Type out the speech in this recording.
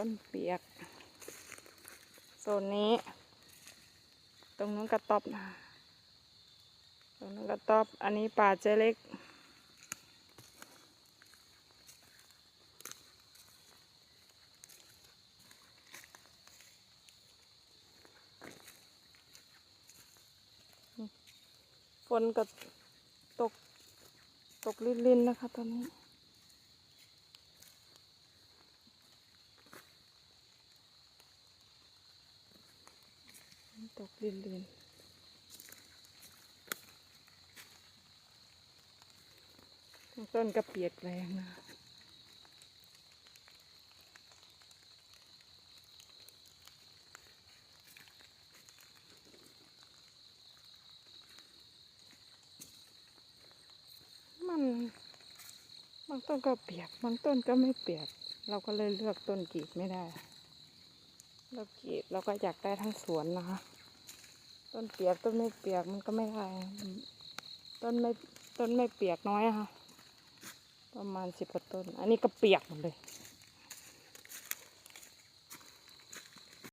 ต้นเปียกโซนนี้ ตรงนู้นกระต๊อบนะตรงนู้นกระต๊อบอันนี้ป่าเจเล็ก ฝนก็ตกตกลินๆนะคะตอนนี้ ตกลินลินต้นกระเปียกแรงนะมันบางต้นก็เปียกบางต้นก็ไม่เปียก เราก็เลยเลือกต้นกีดไม่ได้เรากีดเราก็อยากได้ทั้งสวนนะคะ ต้นเปียกต้นไม่เปียกมันก็ไม่ได้ต้นไม่ต้นไม่เปียกน้อยค่ะ ประมาณสิบกว่าต้น อันนี้ก็เปียกหมดเลย